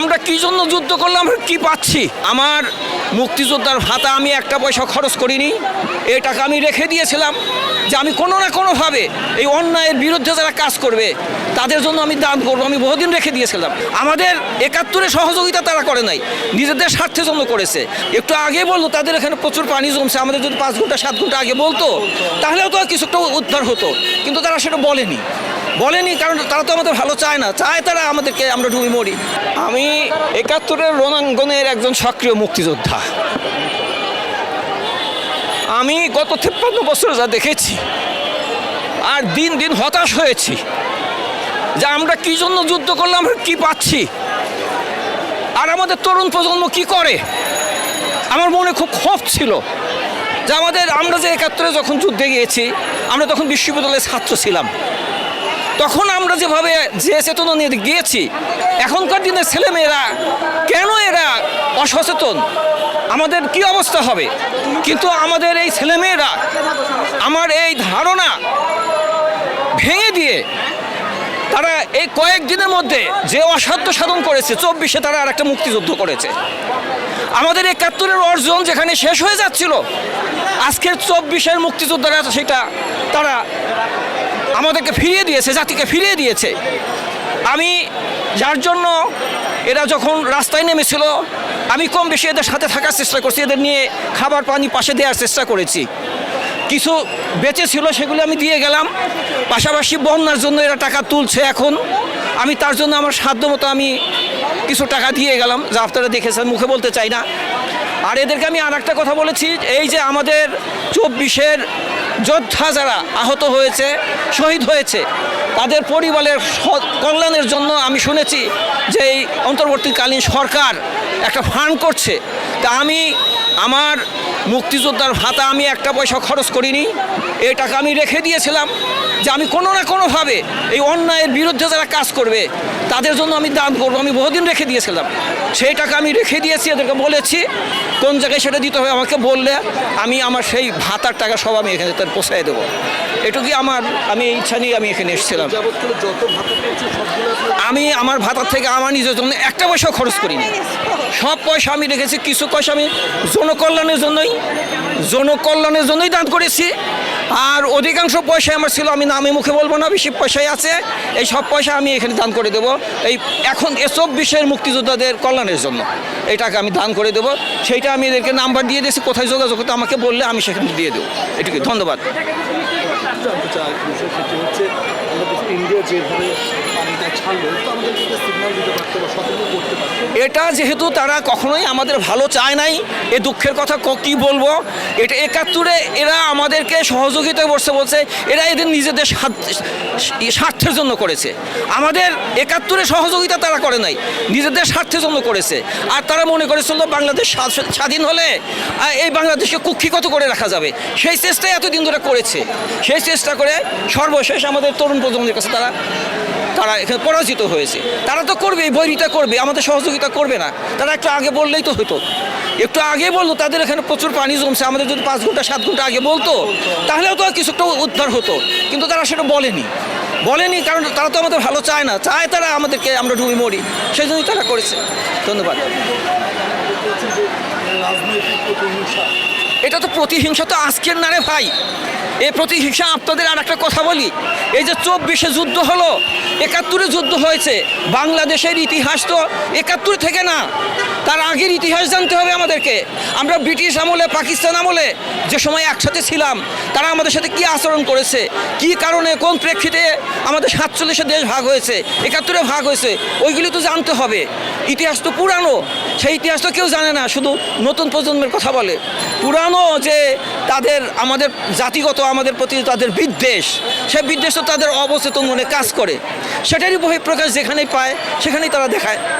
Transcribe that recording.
আমরা কি জন্য যুদ্ধ করলাম? আমরা কি পাচ্ছি? আমার মুক্তিযোদ্ধার ভাতা আমি একটা পয়সা খরচ করিনি। এই টাকা আমি রেখে দিয়েছিলাম যে আমি কোনো না কোনোভাবে এই অন্যায়ের বিরুদ্ধে যারা কাজ করবে, তাদের জন্য আমি দান করব। আমি বহুদিন রেখে দিয়েছিলাম। আমাদের একাত্তরে সহযোগিতা তারা করে নাই। নিজেদের স্বার্থের জন্য করেছে। একটু আগে বলল, তাদের এখানে প্রচুর পানি জমছে। আমাদের যদি পাঁচ ঘণ্টা, সাত ঘণ্টা আগে বলতো, তাহলেও তো কিছুটা উদ্ধার হতো। কিন্তু তারা সেটা বলেনি। বলেনি, কারণ তারা তো আমাদের ভালো চায় না। চায় তারা আমাদেরকে, আমরা ডুবে মরি। আমি একাত্তরের রণাঙ্গনের একজন সক্রিয় মুক্তিযোদ্ধা। আমি গত তেপ্পান্ন বছর যা দেখেছি, আর দিন দিন হতাশ হয়েছি যে আমরা কি জন্য যুদ্ধ করলাম আমরা কি পাচ্ছি? আর আমাদের তরুণ প্রজন্ম কি করে? আমার মনে খুব ক্ষোভ ছিল যে আমাদের, আমরা যে একাত্তরে যখন যুদ্ধে গিয়েছি, আমরা তখন বিশ্ববিদ্যালয়ের ছাত্র ছিলাম। তখন আমরা যেভাবে যে চেতনা নিয়ে গিয়েছি, এখনকার দিনের ছেলেমেয়েরা কেন এরা অসচেতন? আমাদের কি অবস্থা হবে? কিন্তু আমাদের এই ছেলেমেয়েরা আমার এই ধারণা ভেঙে দিয়ে তারা এই কয়েকদিনের মধ্যে যে অসাধ্য সাধন করেছে, চব্বিশে তারা আর একটা মুক্তিযুদ্ধ করেছে। আমাদের একাত্তরের অর্জন যেখানে শেষ হয়ে যাচ্ছিল, আজকের চব্বিশের মুক্তিযোদ্ধারা সেটা তারা আমাদেরকে ফিরিয়ে দিয়েছে, জাতিকে ফিরিয়ে দিয়েছে। আমি যার জন্য এরা যখন রাস্তায় নেমেছিল, আমি কম বেশি এদের সাথে থাকার চেষ্টা করছি, এদের নিয়ে খাবার পানি পাশে দেওয়ার চেষ্টা করেছি। কিছু বেঁচে ছিল, সেগুলো আমি দিয়ে গেলাম। পাশাপাশি বন্যার জন্য এরা টাকা তুলছে এখন। আমি তার জন্য আমার সাধ্য মতো আমি কিছু টাকা দিয়ে গেলাম, যা আপনারা দেখেছেন, মুখে বলতে চাই না। আর এদেরকে আমি আর একটা কথা বলেছি, এই যে আমাদের চব্বিশের যোদ্ধা যারা আহত হয়েছে, শহীদ হয়েছে, তাদের পরিবারের কল্যাণের জন্য আমি শুনেছি যে এই অন্তর্বর্তীকালীন সরকার একটা ফান্ড করছে। তা আমি আমার মুক্তিযোদ্ধার ভাতা আমি একটা পয়সা খরচ করিনি এই টাকা আমি রেখে দিয়েছিলাম যে আমি কোনো না কোনোভাবে এই অন্যায়ের বিরুদ্ধে যারা কাজ করবে তাদের জন্য আমি দান করব আমি বহুদিন রেখে দিয়েছিলাম। সেই টাকা আমি রেখে দিয়েছি এদেরকে বলেছি কোন জায়গায় সেটা দিতে হবে আমাকে বললে আমি আমার সেই ভাতার টাকা সব আমি এখানে তার পোষায় দেবো। এটুকুই আমার আমি এই ইচ্ছা নিয়ে আমি এখানে এসেছিলাম। আমি আমার ভাতার থেকে আমার নিজের জন্য একটা পয়সাও খরচ করিনি। সব পয়সা আমি রেখেছি, কিছু পয়সা আমি জনকল্যাণের জন্যই জনকল্যাণের জন্যই দান করেছি। আর অধিকাংশ পয়সা আমার ছিল, আমি নামে মুখে বলব না, বেশি পয়সাই আছে। এই সব পয়সা আমি এখানে দান করে দেবো। এই এখন এ চব্বিশের মুক্তিযোদ্ধাদের কল্যাণের জন্য এই টাকা আমি দান করে দেবো। সেইটা আমি এদেরকে নাম্বার দিয়ে দিয়েছি, কোথায় যোগাযোগ করতে আমাকে বললে আমি সেখানে দিয়ে দেবো। এটুকুই, ধন্যবাদ। এটা যেহেতু তারা কখনোই আমাদের ভালো চায় নাই, এ দুঃখের কথা ক- বলব? এটা একাত্তরে এরা আমাদেরকে সহযোগিতা করছে বলছে, এরা এদের নিজেদের স্বার্থের জন্য করেছে। আমাদের একাত্তরে সহযোগিতা তারা করে নাই, নিজেদের স্বার্থের জন্য করেছে। আর তারা মনে করেছিল বাংলাদেশ স্বাধীন হলে এই বাংলাদেশকে কুক্ষিগত করে রাখা যাবে। সেই চেষ্টাই এতদিন ধরে করেছে। সেই চেষ্টা করে সর্বশেষ আমাদের তরুণ প্রজন্মের কাছে তারা তারা এখানে পরাজিত হয়েছে। তারা তো করবে বৈরিতা করবে, আমাদের সহযোগিতা করবে না। তারা একটু আগে বললেই তো হতো। একটু আগে বলল, তাদের এখানে প্রচুর পানি জমছে, আমাদের যদি পাঁচ ঘণ্টা, সাত ঘণ্টা আগে বলতো, তাহলেও তো কিছুটা উদ্ধার হতো। কিন্তু তারা সেটা বলেনি। বলেনি, কারণ তারা তো আমাদের ভালো চায় না। চায় তারা আমাদেরকে, আমরা ডুবে মরি। সেই জন্যই তারা করেছে। ধন্যবাদ। রাজনৈতিক এটা তো প্রতিহিংসা তো আজকের না রে ভাই। এই প্রতিহিংসা আপনাদের আর একটা কথা বলি। এই যে চব্বিশে যুদ্ধ হলো, একাত্তরে যুদ্ধ হয়েছে। বাংলাদেশের ইতিহাস তো একাত্তর থেকে না, তার আগের ইতিহাস জানতে হবে আমাদেরকে। আমরা ব্রিটিশ আমলে, পাকিস্তান আমলে যে সময় একসাথে ছিলাম, তারা আমাদের সাথে কি আচরণ করেছে, কি কারণে, কোন প্রেক্ষিতে আমাদের সাতচল্লিশে দেশ ভাগ হয়েছে, একাত্তরে ভাগ হয়েছে, ওইগুলি তো জানতে হবে। ইতিহাস তো পুরানো সেই ইতিহাস তো কেউ জানে না, শুধু নতুন প্রজন্মের কথা বলে। পুরানো যে তাদের, আমাদের জাতিগত, আমাদের প্রতি তাদের বিদ্বেষ সে বিদ্বেষ তো তাদের অবচেতন মনে কাজ করে। সেটারই বহিঃপ্রকাশ যেখানেই পায়, সেখানেই তারা দেখায়।